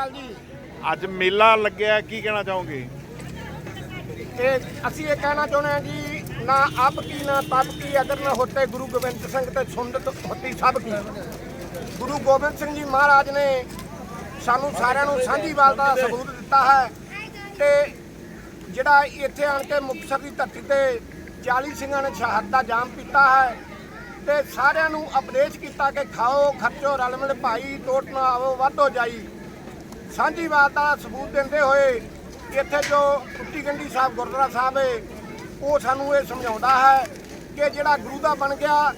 ਅਕਾਲ ਜੀ। ਅੱਜ ਮੇਲਾ ਲੱਗਿਆ ਕੀ ਕਹਿਣਾ ਚਾਹੋਗੇ? ਇਹ ਅਸੀਂ ਇਹ ਕਹਿਣਾ ਚਾਹੁੰਦੇ ਹਾਂ ਜੀ ਨਾ ਅਬ ਕੀ ਨਾ ਤਬ ਕੀ ਅਗਰ ਨਾ ਹੋਤੇ ਗੁਰੂ ਗੋਬਿੰਦ ਸਿੰਘ ਤੇ ਸੁੰਦਤ ਹੋਤੀ ਸਭ ਕੀ। ਗੁਰੂ ਗੋਬਿੰਦ ਸਿੰਘ ਜੀ ਮਹਾਰਾਜ ਨੇ ਸਾਨੂੰ ਸਾਰਿਆਂ ਨੂੰ ਸਾਂਝੀਵਾਲ ਦਾ ਸਬੂਤ ਦਿੱਤਾ ਹੈ ਤੇ ਜਿਹੜਾ ਇੱਥੇ ਆਣ ਕੇ ਮੁਕਤਸਰ ਦੀ ਧਰਤੀ ਤੇ 40 ਸਿੰਘਾਂ ਨੇ ਸ਼ਹਾਦਤ ਦਾ ਜਾਮ ਪੀਤਾ ਹੈ ਤੇ ਸਾਰਿਆਂ ਨੂੰ ਉਪਦੇਸ਼ ਕੀਤਾ ਕਿ ਖਾਓ ਖਰਚੋ ਰਲ ਮਿਲ ਭਾਈ ਟੋਟ ਨਾ ਆਵੋ ਵਾਧੋ ਜਾਈ। ਸਾਂਝੀਵਾਲ ਦਾ ਸਬੂਤ ਦਿੰਦੇ ਹੋਏ ਇੱਥੇ ਜੋ ਟੁੱਟੀ ਗੰਢੀ ਸਾਹਿਬ ਗੁਰਦੁਆਰਾ ਸਾਹਿਬ ਹੈ ਉਹ ਸਾਨੂੰ ਇਹ ਸਮਝਾਉਂਦਾ ਹੈ ਕਿ ਜਿਹੜਾ ਗੁਰੂ ਦਾ ਬਣ ਗਿਆ,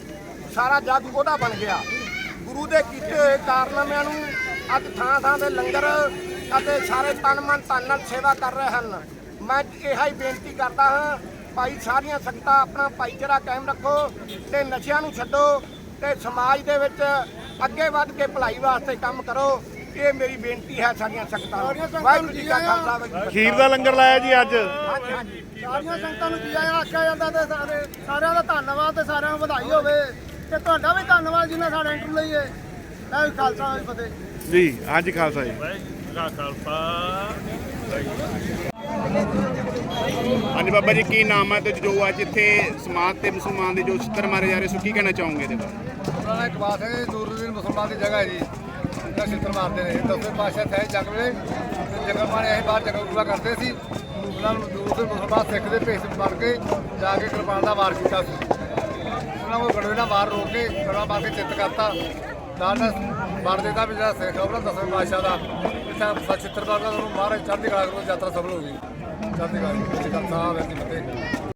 ਸਾਰਾ ਜੱਗ ਉਹਦਾ ਬਣ ਗਿਆ। ਗੁਰੂ ਦੇ ਕੀਤੇ ਹੋਏ ਕਾਰਨਾਮਿਆਂ ਨੂੰ ਅੱਜ ਥਾਂ ਥਾਂ ਤੇ ਲੰਗਰ ਅਤੇ ਸਾਰੇ ਤਨ ਮਨ ਧਨ ਨਾਲ ਸੇਵਾ ਕਰ ਰਹੇ ਹਨ। ਮੈਂ ਇਹੀ ਬੇਨਤੀ ਕਰਦਾ ਹਾਂ, ਭਾਈ ਸਾਰੀਆਂ ਸੰਗਤਾਂ ਆਪਣਾ ਭਾਈਚਾਰਾ ਕਾਇਮ ਰੱਖੋ ਤੇ ਨਸ਼ਿਆਂ ਨੂੰ ਛੱਡੋ ਤੇ ਸਮਾਜ ਦੇ ਵਿੱਚ ਅੱਗੇ ਵੱਧ ਕੇ ਭਲਾਈ ਵਾਸਤੇ ਕੰਮ ਕਰੋ। ਇਹ ਮੇਰੀ ਬੇਨਤੀ ਹੈ ਸਾਰੀਆਂ ਸੰਗਤਾਂ ਨੂੰ। ਵਾਹਿਗੁਰੂ ਜੀ ਕਾ ਖਾਲਸਾ ਵਾਹਿਗੁਰੂ ਜੀ ਖੀਰ ਦਾ ਲੰਗਰ ਲਾਇਆ ਜੀ ਅੱਜ। ਫਤਿਹ। ਹਾਂਜੀ ਹਾਂਜੀ। ਸਾਰੀਆਂ ਸੰਗਤਾਂ ਨੂੰ ਜੀ ਆਇਆਂ ਆਖਿਆ ਜਾਂਦਾ ਤੇ ਸਾਰੇ ਸਾਰਿਆਂ ਦਾ ਧੰਨਵਾਦ ਤੇ ਸਾਰਿਆਂ ਨੂੰ ਵਧਾਈ ਹੋਵੇ। ਤੇ ਤੁਹਾਡਾ ਵੀ ਧੰਨਵਾਦ ਜਿਨ੍ਹਾਂ ਸਾਡਾ ਇੰਟਰਵਿਊ ਲਈ ਹੈ ਵੀ ਖਾਲਸਾ ਵਾਹਿ ਫਤਿਹ। ਜੀ ਹਾਂਜੀ ਖਾਲਸਾ ਜੀ। ਹਾਂਜੀ ਬਾਬਾ ਜੀ ਕੀ ਨਾਮ ਹੈ ਤੇ ਜੋ ਅੱਜ ਇੱਥੇ ਸਮਾਜ ਤੇ ਮੁਸਲਮਾਨ ਦੇ ਜੋ ਛਿੱਤਰ ਮਾਰੇ ਜਾ ਰਹੇ ਸੋ ਕੀ ਕਹਿਣਾ ਚਾਹੋਗੇ ਇਹਦੇ ਬਾਰੇ? ਉਹਨਾਂ ਦਾ ਇੱਕ ਬਾਤ ਹੈ ਨੂਰੁੱਦੀਨ ਮੁਸਲਮਾਨ ਦੀ ਜਗ੍ਹਾ ਹੈ ਜੀ। ਜਿਹੜਾ ਛਿੱਤਰ ਮਾਰਦੇ ਨੇ ਦਸਵੇਂ ਪਾਤਸ਼ਾਹ ਥੇ ਜੰਗ ਵੇਲੇ ਤੇ ਜੰਗਲ ਮਾਰੇ ਅਸੀਂ ਬਾਹਰ ਜੰਗਲ ਪੂਰਾ ਕਰਦੇ ਸੀ। ਉਹਨਾਂ ਨੂੰ ਦੂਰ ਦੇ ਮੁਸਲਮਾਨ ਸਿੱਖ ਦੇ ਭੇਸ ਬਣ ਕੇ ਜਾ ਕੇ ਕਿਰਪਾਨ ਦਾ ਵਾਰ ਕੀਤਾ ਸੀ। ਉਹਨਾਂ ਨੂੰ ਗੜਵੇ ਨਾਲ ਵਾਰ ਰੋਕ ਕੇ ਗੜਵਾ ਪਾ ਕੇ ਚਿੱਤ ਕਰਤਾ। ਨਾਲ ਨਾਲ ਮਾਰ ਦਿੱਤਾ ਵੀ ਜਿਹੜਾ ਸਿੱਖ ਆ ਉਹਨਾਂ ਦਸਵੇਂ ਪਾਤਸ਼ਾਹ ਦਾ। ਇੱਥੇ ਛਿੱਤਰ ਮਾਰਦਾ ਉਹਨੂੰ ਮਹਾਰਾਜ ਚੜ੍ਹਦੀ ਕਲਾ ਕਰੋ, ਯਾਤਰਾ ਸਫਲ ਹੋ ਗਈ। ਚੜ੍ਹਦੀ ਕਲਾ ਜੀ ਸਾਹਿਬ ਐਸੀ ਫਤਿਹ।